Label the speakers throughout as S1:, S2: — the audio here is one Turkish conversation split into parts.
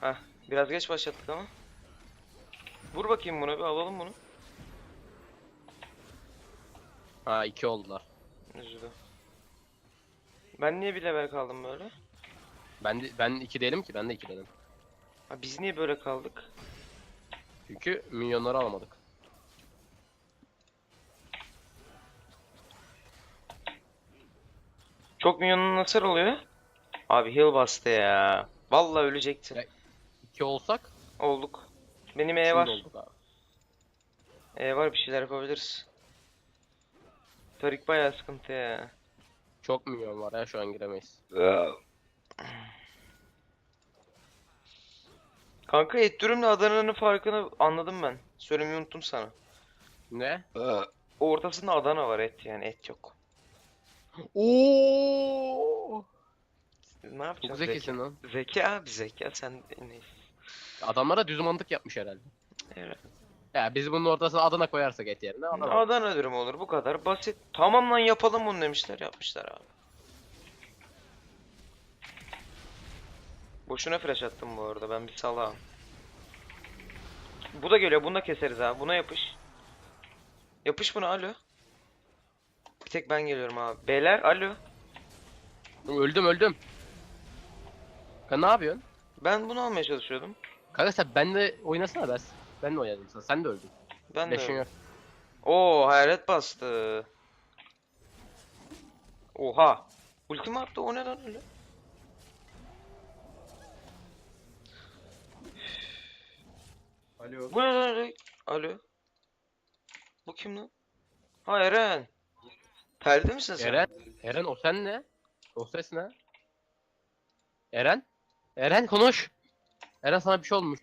S1: Heh, biraz geç başlattık ama. Vur bakayım bunu bir alalım bunu.
S2: Ha iki oldular.
S1: Üzüldü. Ben niye bir level kaldım böyle?
S2: Ben de, ben iki değilim ki ben de iki dedim.
S1: Ha, biz niye böyle kaldık?
S2: Çünkü milyonları alamadık.
S1: Çok milyonun nasıl oluyor? Abi heal bastı ya. Vallahi ölecektin.
S2: Ya- İki olsak
S1: Olduk. Benim E
S2: şimdi
S1: var.
S2: olduk abi.
S1: E var bir şeyler yapabiliriz. Tarik bayağı sıkıntı ya.
S2: Çok milyon var ya şu an giremeyiz.
S1: Kanka et dürümle Adana'nın farkını anladım ben. Söylemeyi unuttum sana.
S2: Ne?
S1: O ortasında Adana var et yani et yok.
S2: Oo!
S1: Ne
S2: Çok
S1: yapacağız?
S2: zekisin lan.
S1: Zeka abi zeka sen neyse.
S2: Adamlara düz mantık yapmış herhalde.
S1: Evet.
S2: Ya biz bunun ortasına Adana koyarsak et yerine Adana.
S1: Adana dürüm olur bu kadar basit. Tamam lan yapalım bunu demişler yapmışlar abi. Boşuna flash attım bu arada ben bir salağım. Bu da geliyor bunu da keseriz abi buna yapış. Yapış buna alo. Bir tek ben geliyorum abi. Beyler alo.
S2: Öldüm öldüm. Kanka ne yapıyorsun?
S1: Ben bunu almaya çalışıyordum.
S2: Kanka sen benle oynasana ben. Benle oynadım sen. Sen de öldün.
S1: Ben de
S2: Leşin
S1: öyle.
S2: yok.
S1: Oo hayalet bastı. Oha. Ultimi attı o ne lan öyle?
S3: Alo.
S1: Bu ne lan öyle? Alo. Bu kim lan? Ha Eren. Perde misin sen?
S2: Eren. Eren o sen ne? O ses ne? Eren? Eren konuş. Eren sana bir şey olmuş.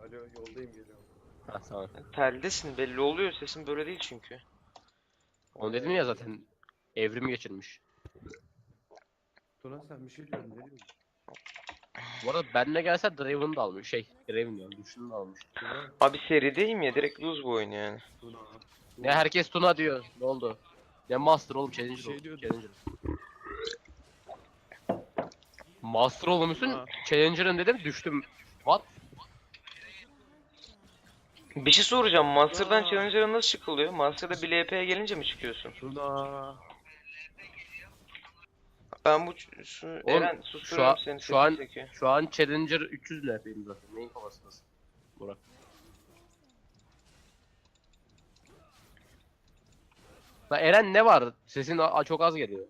S3: Alo yoldayım geliyorum.
S2: Ha tamam.
S1: Teldesin belli oluyor sesin böyle değil çünkü.
S2: Onu dedim ya zaten. Evrim geçirmiş.
S3: Tuna sen bir şey diyorsun ne diyorsun?
S2: Bu arada benle gelse Draven da almış. Şey, Draven diyorum. Düşünün de almış.
S3: Tuna.
S1: Abi serideyim ya direkt lose bu oyun yani.
S3: Tuna.
S2: Ne herkes Tuna diyor. Ne oldu? Ne Master oğlum Challenger
S3: Şey
S2: ol.
S3: diyordu.
S2: Challenger. Master olmuşsun.
S3: Ha.
S2: Challenger'ın dedim düştüm. What?
S1: Bir şey soracağım. Master'dan
S3: Aa.
S1: Challenger'a nasıl çıkılıyor? Master'da bir LP'ye gelince mi çıkıyorsun?
S3: Tuna.
S1: Ben bu şu Eren
S2: şu
S1: susturuyorum
S2: an-
S1: seni.
S2: şu an-
S1: çekiyor.
S2: Şu an Challenger 300 LP'yim zaten. Neyin kafasındasın? Burak. La Eren ne var? Sesin a- çok az geliyor.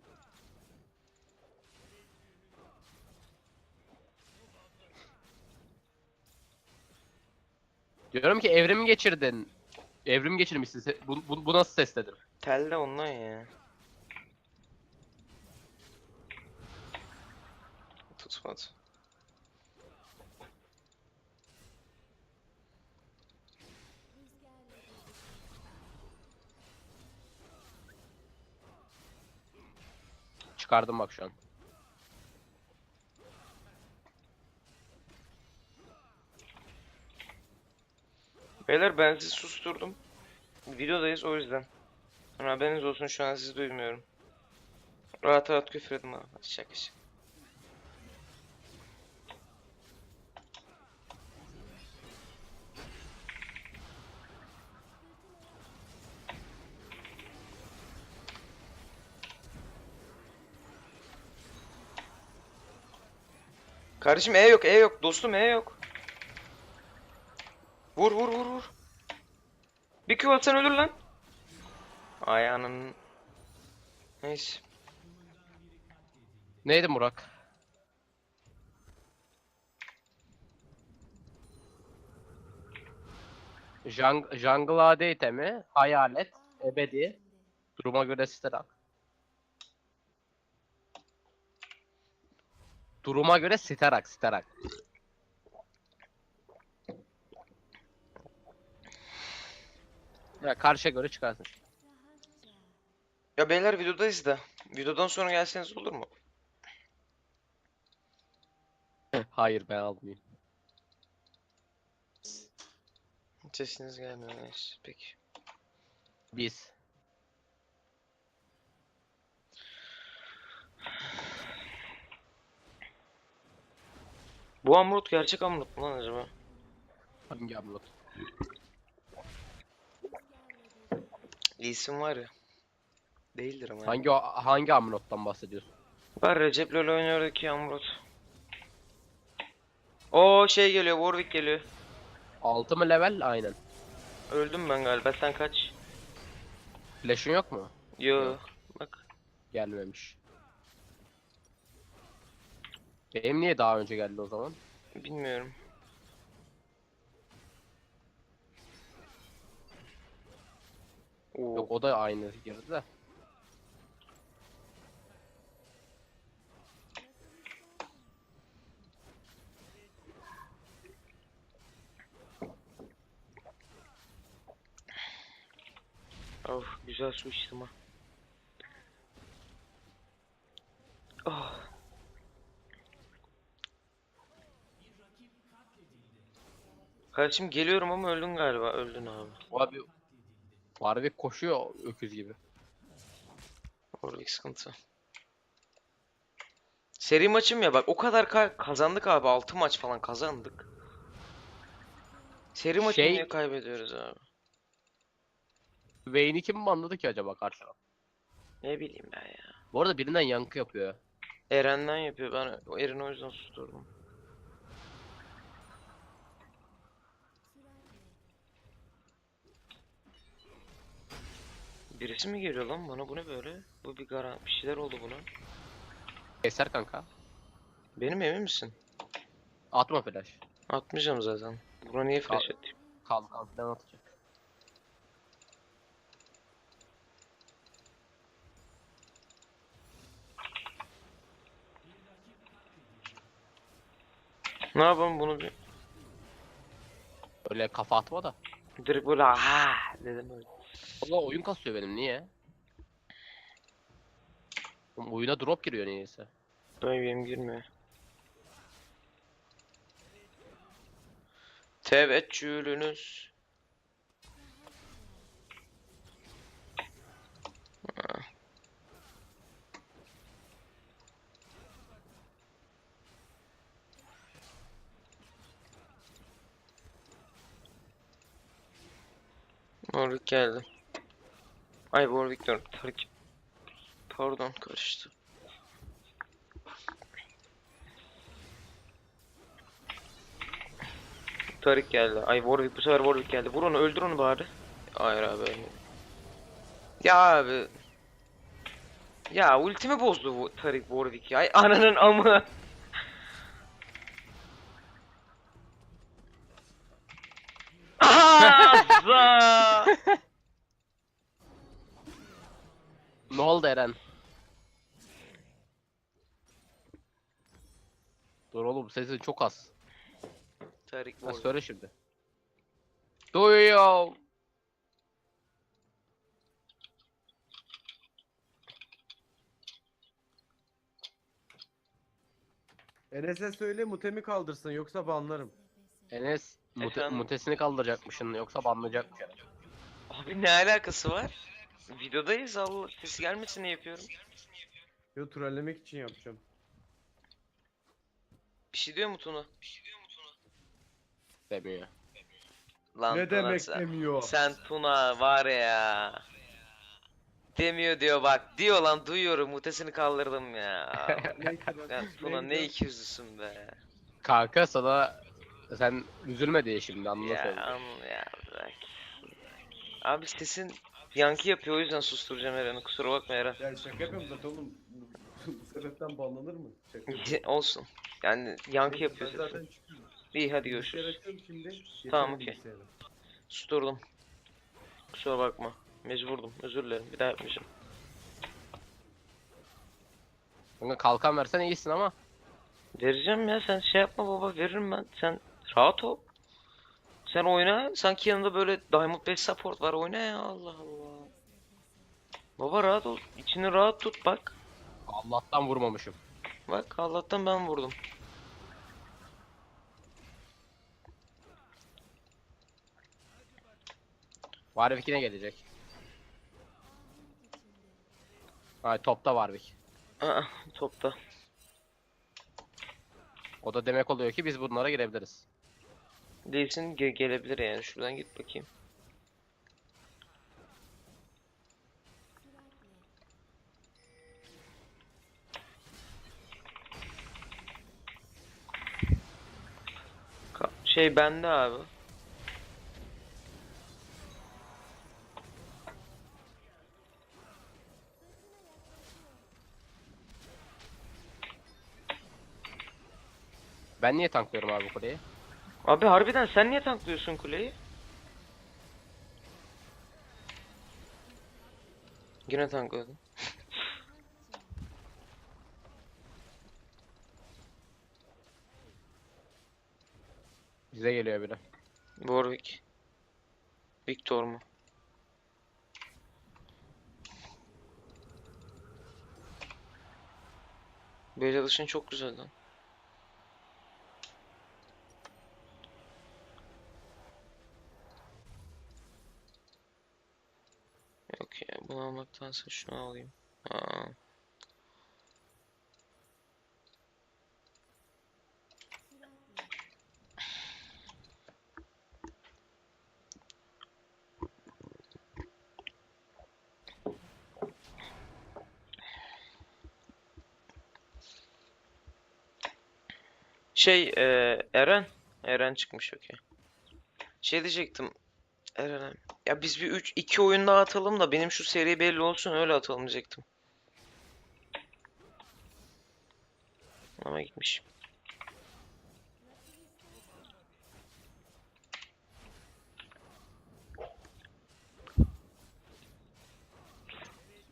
S2: Diyorum ki evrim geçirdin. Evrim geçirmişsin. Se- Bu, bu, bu nasıl sesledir?
S1: Telde ondan ya. Tutmadı.
S2: Çıkardım bak şu an.
S1: Beyler ben sizi susturdum. Videodayız o yüzden. Ama haberiniz olsun şu an sizi duymuyorum. Rahat rahat küfür edin bana. Şaka şaka. Kardeşim E yok, E yok. Dostum E yok. Vur vur vur vur. Bir Q atsan ölür lan. Ayağının. Neyse.
S2: Neydi Burak? Jung Jungle AD itemi, hayalet, ebedi, duruma göre sterak. Duruma göre sterak, sterak. Ya karşıya göre çıkarsın.
S1: Ya beyler videodayız da. Videodan sonra gelseniz olur mu?
S2: Hayır ben almayayım.
S1: Sesiniz gelmiyor. Neyse. Peki.
S2: Biz.
S1: Bu Amrut gerçek Amrut mu lan acaba?
S2: Hangi Amrot?
S1: İsim var ya. Değildir ama.
S2: Hangi o- hangi Amrot'tan bahsediyorsun?
S1: Var Recep LoL oynuyordaki Amrut. O şey geliyor, Warwick geliyor.
S2: 6 mı level? Aynen.
S1: Öldüm ben galiba. Sen kaç?
S2: Flash'ın yok mu?
S1: Yo.
S2: Yok.
S1: Bak.
S2: Gelmemiş. Benim niye daha önce geldi o zaman?
S1: Bilmiyorum. Oo.
S2: Yok o da aynı girdi de.
S1: Of güzel su içtim ha. Oh. Kardeşim geliyorum ama öldün galiba. Öldün abi.
S2: Abi Warwick koşuyor öküz gibi.
S1: Warwick sıkıntı. Seri maçım ya bak o kadar ka- kazandık abi 6 maç falan kazandık. Seri maçı
S2: Şey-
S1: niye kaybediyoruz abi?
S2: Vayne'i kim banladı ki acaba karşıdan?
S1: Ne bileyim ben ya.
S2: Bu arada birinden yankı yapıyor.
S1: Eren'den yapıyor ben Eren'i o yüzden susturdum. Birisi mi geliyor lan bana bu ne böyle? Bu bir garan bir şeyler oldu buna.
S2: Keser kanka.
S1: Benim emin misin?
S2: Atma flash.
S1: Atmayacağım zaten. Buna niye flash atayım?
S2: Kalkan falan atacak.
S1: Ne yapalım bunu bir
S2: Öyle kafa atma da.
S1: direkt böyle ha dedim öyle.
S2: Valla oyun kasıyor benim niye? Oğlum oyuna drop giriyor niyeyse.
S1: Ay benim girmiyor. Teveccühünüz. Warwick geldi. Ay Warwick diyorum. Tarık. Pardon karıştı. Tarık geldi. Ay Warwick bu sefer Warwick geldi. Vur onu öldür onu bari. Hayır abi. Ya abi. Ya ultimi bozdu bu Tarık Warwick ya. Ay ananın amı. Aa, za!
S2: Ne oldu Eren? Dur oğlum sesin çok az.
S1: Tarık
S2: Ha, söyle şimdi. Duyuyorum.
S3: Enes'e söyle mutemi kaldırsın yoksa banlarım.
S2: Enes mute-
S1: Efendim?
S2: mutesini kaldıracakmışsın yoksa banlayacakmış.
S1: Abi ne alakası var? Videodayız Allah sesi gelmesin diye yapıyorum.
S3: Yo trollemek için yapacağım.
S1: Bir şey diyor mu Tuna?
S2: Demiyor.
S1: Lan
S3: ne
S1: Tuna
S3: demek
S1: sen.
S3: demiyor.
S1: Sen Tuna var ya. Demiyor diyor bak. Diyor lan duyuyorum mutesini kaldırdım ya. Lan Tuna ne ikiyüzlüsün be.
S2: Kanka sana sen üzülme diye şimdi anla
S1: Ya ya bırak. Abi sesin yankı yapıyor o yüzden susturacağım Eren'i kusura bakma Eren.
S3: Ya şaka yapıyorum zaten oğlum. Bu, sebepten banlanır mı? Şaka.
S1: Olsun. Yani yankı
S3: Neyse,
S1: yapıyor
S3: ben zaten çıkıyorum.
S1: İyi hadi
S3: Bilgisayar
S1: görüşürüz.
S3: açıyorum şimdi.
S1: Tamam, okey.
S3: bilgisayara.
S1: Susturdum. Kusura bakma. Mecburdum. Özür dilerim. Bir daha yapmayacağım.
S2: Kanka kalkan versen iyisin ama.
S1: Vereceğim ya sen şey yapma baba veririm ben. Sen rahat ol. Sen oyna. Sanki yanında böyle Diamond 5 support var. Oyna ya Allah Allah. Baba rahat ol. İçini rahat tut bak.
S2: Allah'tan vurmamışım.
S1: Bak Allah'tan ben vurdum.
S2: Warwick yine gelecek. Ay topta Warwick.
S1: Aa topta.
S2: O da demek oluyor ki biz bunlara girebiliriz.
S1: Değilsin ge- gelebilir yani. Şuradan git bakayım. Ka- Şey bende abi.
S2: Ben niye tanklıyorum abi kuleyi?
S1: Abi harbiden sen niye tanklıyorsun kuleyi? Yine tankladın.
S2: Bize geliyor biri.
S1: Warwick. Victor mu? Böyle alışın çok güzel lan. Yok bunu almaktansa şunu alayım. Aa. Şey e, Eren. Eren çıkmış okey. Şey diyecektim. Eren'e. Ya biz bir 3 2 oyun daha atalım da benim şu seri belli olsun öyle atalım diyecektim. Ama gitmiş.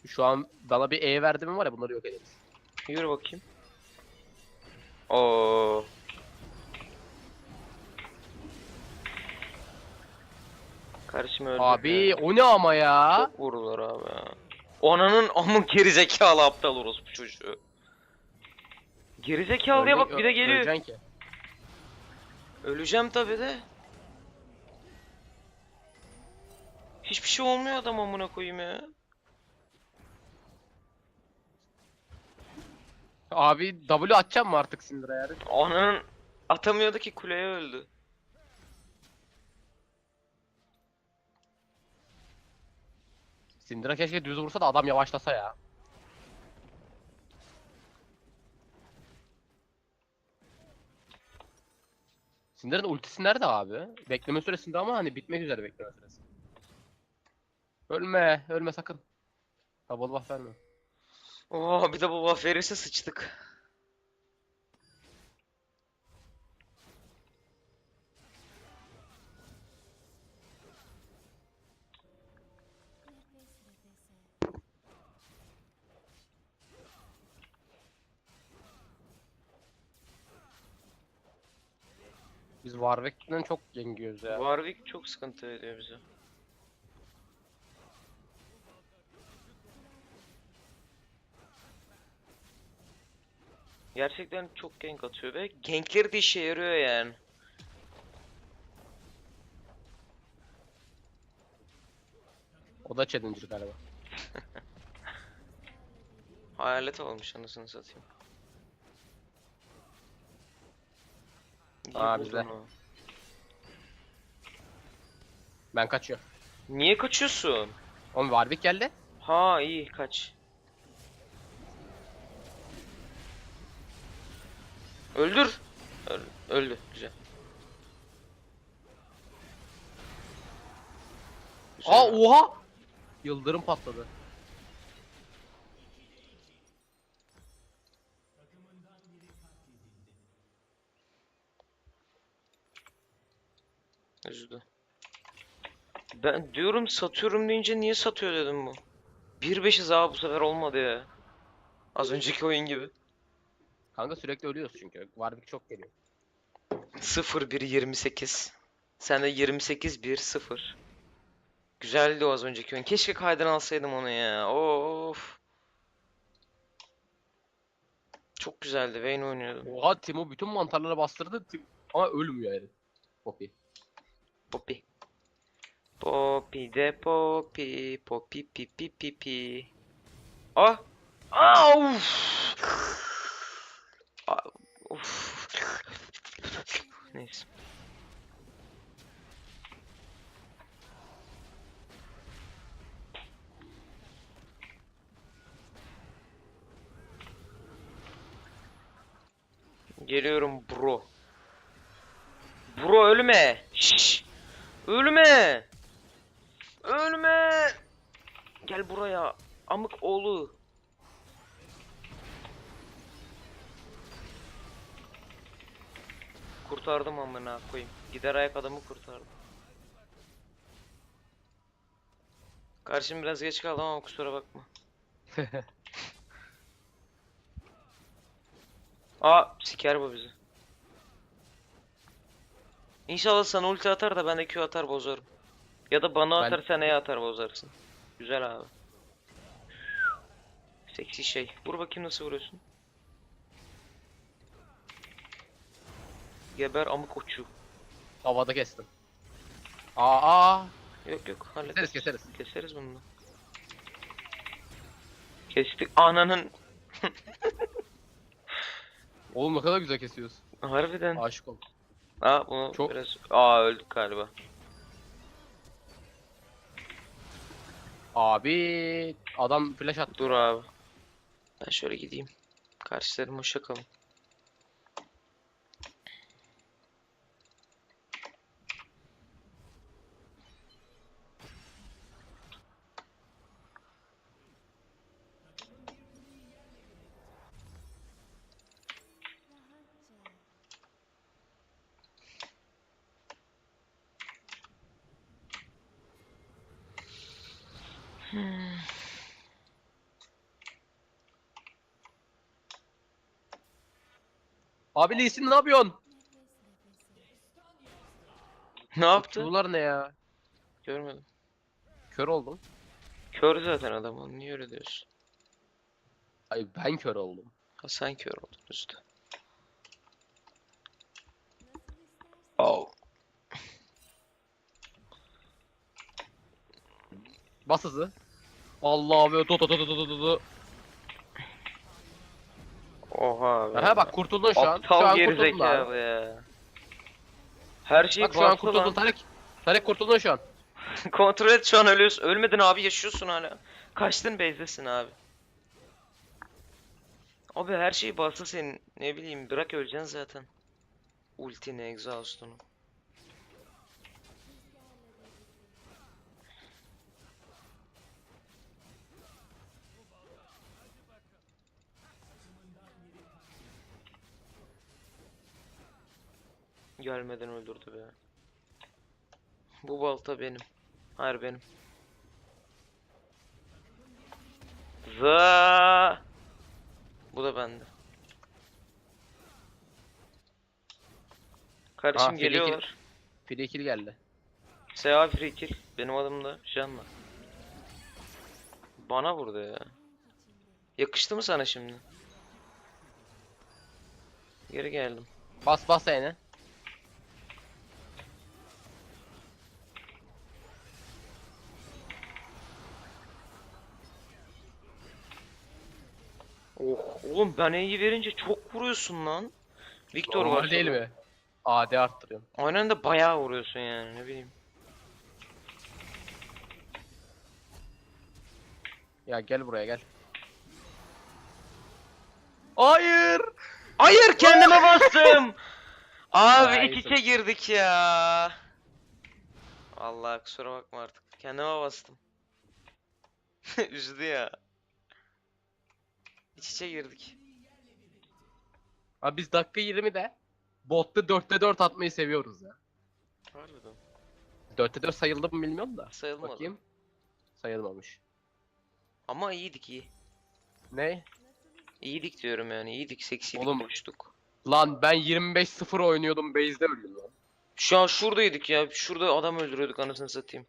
S2: Şu an bana bir E verdi mi var ya bunları yok ederiz.
S1: Yürü bakayım. Oo. Kardeşim öldü.
S2: Abi o ne ama ya?
S1: Çok vururlar abi ya. Onanın amın gerizekalı aptal orospu çocuğu. Gerizekalıya bak bir de geliyor.
S2: Öleceksin ki.
S1: Öleceğim tabi de. Hiçbir şey olmuyor adam amına koyayım ya.
S2: Abi W atacağım mı artık Syndra'ya?
S1: Ananın atamıyordu ki kuleye öldü.
S2: Syndra keşke düz vursa da adam yavaşlasa ya. Syndra'nın ultisi nerede abi? Bekleme süresinde ama hani bitmek üzere bekleme süresi. Ölme, ölme sakın. Double buff verme.
S1: Oo bir de bu buff verirse sıçtık.
S2: Biz Warwick'den çok yengiyoruz ya.
S1: Warwick çok sıkıntı ediyor bize. Gerçekten çok gank atıyor ve gankleri de işe yarıyor yani.
S2: O da challenger galiba.
S1: Hayalet olmuş anasını satayım.
S2: Aa,
S1: buldun
S2: bizde. Ben kaçıyorum.
S1: Niye kaçıyorsun?
S2: Oğlum Warwick geldi.
S1: Ha iyi kaç. Öldür. Öl- öldü. Güzel. Güzel.
S2: Aa oha! Yıldırım patladı.
S1: Üzdü. Ben diyorum satıyorum deyince niye satıyor dedim bu. 1.5'iz abi bu sefer olmadı ya. Az önceki oyun gibi.
S2: Kanka sürekli ölüyoruz çünkü. Warwick çok geliyor.
S1: 0-1-28. Sen de 28-1-0. Güzeldi o az önceki oyun. Keşke kaydını alsaydım onu ya. Of. Çok güzeldi. Vayne oynuyordu.
S2: Oha Timo bütün mantarlara bastırdı Tim- ama ölmüyor yani. Poppy.
S1: Poppy. Poppy de Poppy. Poppy pi pi pi pi. Ah! Ah! Uf! Ah. Geliyorum bro. Bro ölme. Şşş. Ölme. Ölme. Gel buraya. Amık oğlu. Kurtardım amına koyayım. Gider ayak adamı kurtardım. Karşım biraz geç kaldım ama kusura bakma. Aa siker bu bizi. İnşallah sana ulti atar da ben de Q atar bozarım. Ya da bana
S2: Ben-
S1: atar sen E atar bozarsın. Güzel abi. Seksi şey. Vur bakayım nasıl vuruyorsun. Geber amık uçu.
S2: Havada kestim. Aa, aa.
S1: Yok yok hallederiz.
S2: Keseriz keseriz.
S1: Keseriz bunu. Kestik ananın.
S2: Oğlum ne kadar güzel kesiyoruz.
S1: Harbiden.
S2: Aşık oldum.
S1: Aa bunu
S2: Çok-
S1: biraz... Aa öldük galiba.
S2: Abi adam flash attı.
S1: Dur abi. Ben şöyle gideyim. Karşılarım hoşça kalın.
S2: Abi Lee Sin ne yapıyorsun?
S1: Ne yaptı?
S2: Bunlar ne ya?
S1: Görmedim.
S2: Kör oldum.
S1: Kör zaten adam oğlum. Niye öyle diyorsun?
S2: Ay ben kör oldum.
S1: Ha sen kör oldun üstü. Oh.
S2: Bas hızı. Allah be do do do do do do.
S1: Oha be.
S2: Aha bak kurtuldun şu an. Şu
S1: Aptal
S2: an
S1: geri
S2: kurtuldun abi.
S1: zekalı ya. Her şey
S2: Bak şu an
S1: bastı
S2: kurtuldun
S1: lan.
S2: Tarık. Tarık kurtuldun şu an.
S1: Kontrol et şu an ölüyorsun. Ölmedin abi yaşıyorsun hala. Kaçtın base'desin abi. Abi her şey bastı senin. Ne bileyim bırak öleceksin zaten. Ultini, exhaust'unu. Gelmeden öldürdü be. Bu balta benim. Hayır benim. Za. Bu da bende. Kardeşim
S2: Aa,
S1: geliyorlar.
S2: Free kill geldi.
S1: Seha free kill. Benim adım da Janna. Bana vurdu ya. Yakıştı mı sana şimdi? Geri geldim.
S2: Bas bas yani.
S1: Oh, oğlum ben E'yi verince çok vuruyorsun lan. Victor var.
S2: Normal değil
S1: şurada.
S2: mi? AD arttırıyorum.
S1: Aynen de bayağı vuruyorsun yani ne bileyim.
S2: Ya gel buraya gel. Hayır.
S1: Hayır kendime bastım. Abi
S2: Ya,
S1: iç
S2: iyisin.
S1: içe girdik ya. Allah kusura bakma artık. Kendime bastım. Üzdü ya. İç içe girdik.
S2: Abi biz dakika 20'de botta 4'te 4 atmayı seviyoruz ya.
S1: Harbiden.
S2: 4'te 4 sayıldı mı bilmiyorum da.
S1: Sayılmadı.
S2: Bakayım. Sayılmamış.
S1: Ama iyiydik iyi.
S2: Ne?
S1: İyiydik diyorum yani iyiydik seksiydik
S2: Oğlum.
S1: boştuk.
S2: Lan ben 25-0 oynuyordum base'de öldüm lan.
S1: Şu an şuradaydık ya. Şurada adam öldürüyorduk anasını satayım.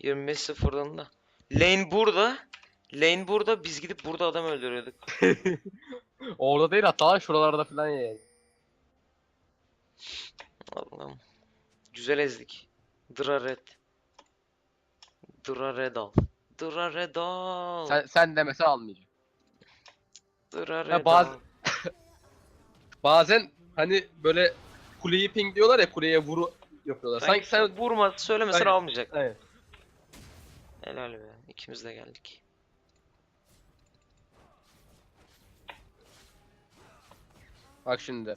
S1: 25-0'dan da. Lane burada. Lane burada. Biz gidip burada adam öldürüyorduk.
S2: Orada değil hatta şuralarda falan yani.
S1: Allah'ım. Güzel ezdik. Drared. Draredal. Draredal.
S2: Sen, sen demese almayacağım.
S1: Draredal.
S2: bazı- Bazen hani böyle kuleyi ping diyorlar ya kuleye vuru yapıyorlar. Sanki sen
S1: vurma söylemesen
S2: Aynen.
S1: almayacak.
S2: Evet.
S1: Helal be. İkimiz de geldik.
S2: Bak şimdi.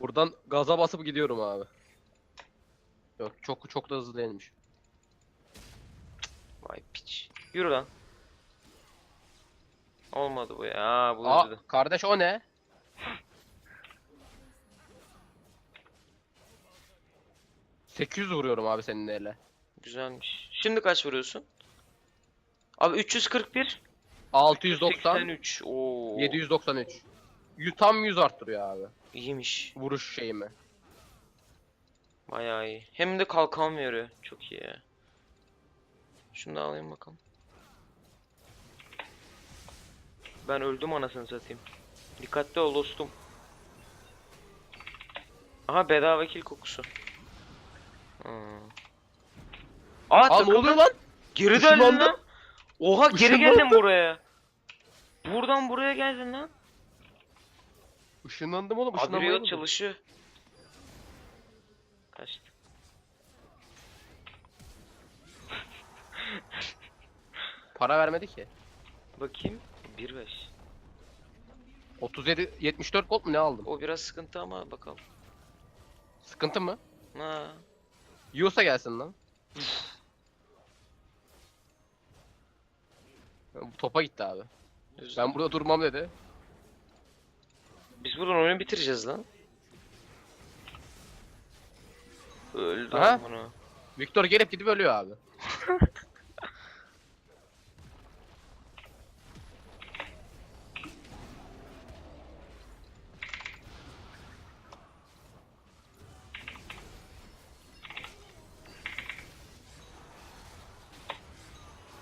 S2: Buradan gaza basıp gidiyorum abi. Yok çok çok da hızlı değilmiş.
S1: Vay piç. Yürü lan. Olmadı bu ya. Aa, bu
S2: Aa
S1: üzdü.
S2: kardeş o ne? ...800 vuruyorum abi senin ele.
S1: Güzelmiş. Şimdi kaç vuruyorsun? Abi 341.
S2: 690,
S1: 83. Oo.
S2: 793. Yu- Tam 100 arttırıyor abi.
S1: İyiymiş.
S2: Vuruş şeyimi.
S1: Bayağı iyi. Hem de kalkan veriyor. Çok iyi ya. Şunu da alayım bakalım. Ben öldüm anasını satayım. Dikkatli ol dostum. Aha bedava kill kokusu. Hmm. Aa,
S2: Aa ne
S1: takıldım.
S2: oluyor lan?
S1: Geri döndün
S2: Işınlandım.
S1: lan. Oha geri
S2: Işınlandım.
S1: geldin buraya. Buradan buraya geldin lan.
S2: Işınlandım oğlum
S1: Rio
S2: unuttum.
S1: çalışıyor. Kaçtı.
S2: Para vermedi ki.
S1: Bakayım. 1.5.
S2: 37 74 gold mu ne aldım?
S1: O biraz sıkıntı ama bakalım.
S2: Sıkıntı mı?
S1: Ha.
S2: Yiyorsa gelsin lan. Bu topa gitti abi.
S1: üzüldüm.
S2: Ben burada durmam dedi.
S1: Biz buradan oyunu bitireceğiz lan. Öldü
S2: Aha.
S1: bunu.
S2: Victor gelip gidip ölüyor abi.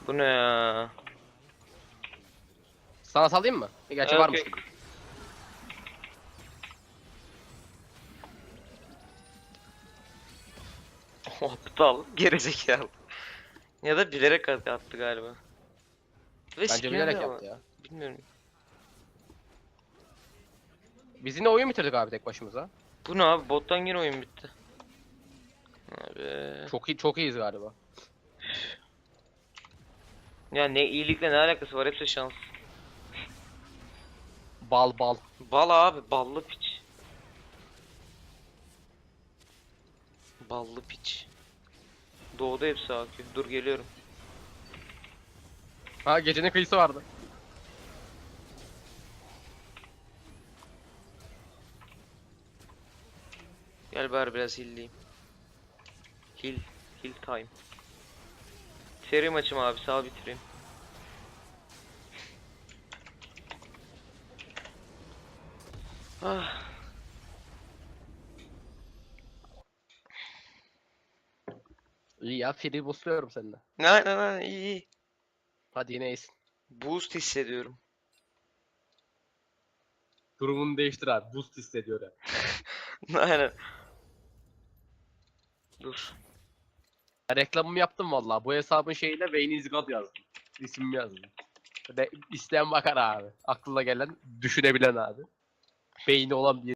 S1: Bu ne ya?
S2: Sana salayım mı? E, Gerçi
S1: Evet,
S2: varmış
S1: okey.
S2: gibi.
S1: Aptal. Gerizekalı. Ya da bilerek at- attı galiba. Ve
S2: Bence bilerek
S1: ama-
S2: yaptı ya.
S1: Bilmiyorum.
S2: Biz yine oyun bitirdik abi tek başımıza.
S1: Bu ne abi? Bottan yine oyun bitti. Abi.
S2: Çok iyi çok iyiyiz galiba.
S1: Ya ne iyilikle ne alakası var? Hepsi şans.
S2: Bal bal.
S1: Bal abi. Ballı piç. Ballı piç. Doğuda hepsi akıyor. Dur geliyorum.
S2: Ha gecenin kıyısı vardı.
S1: Gel bari biraz hilleyim. Hill. Hill time. Seri maçım abi sağ bitireyim. Ah.
S2: İyi ya free boostluyorum seninle.
S1: Ne ne ne iyi iyi.
S2: Hadi yine iyisin.
S1: Boost hissediyorum.
S2: Durumunu değiştir abi. Boost hissediyor ya.
S1: Aynen. Dur.
S2: Reklamımı yaptım vallahi. Bu hesabın şeyiyle Wayne is God yazdım. İsmimi yazdım. De, isteyen bakar abi. Aklına gelen, düşünebilen abi. Beyni olan bir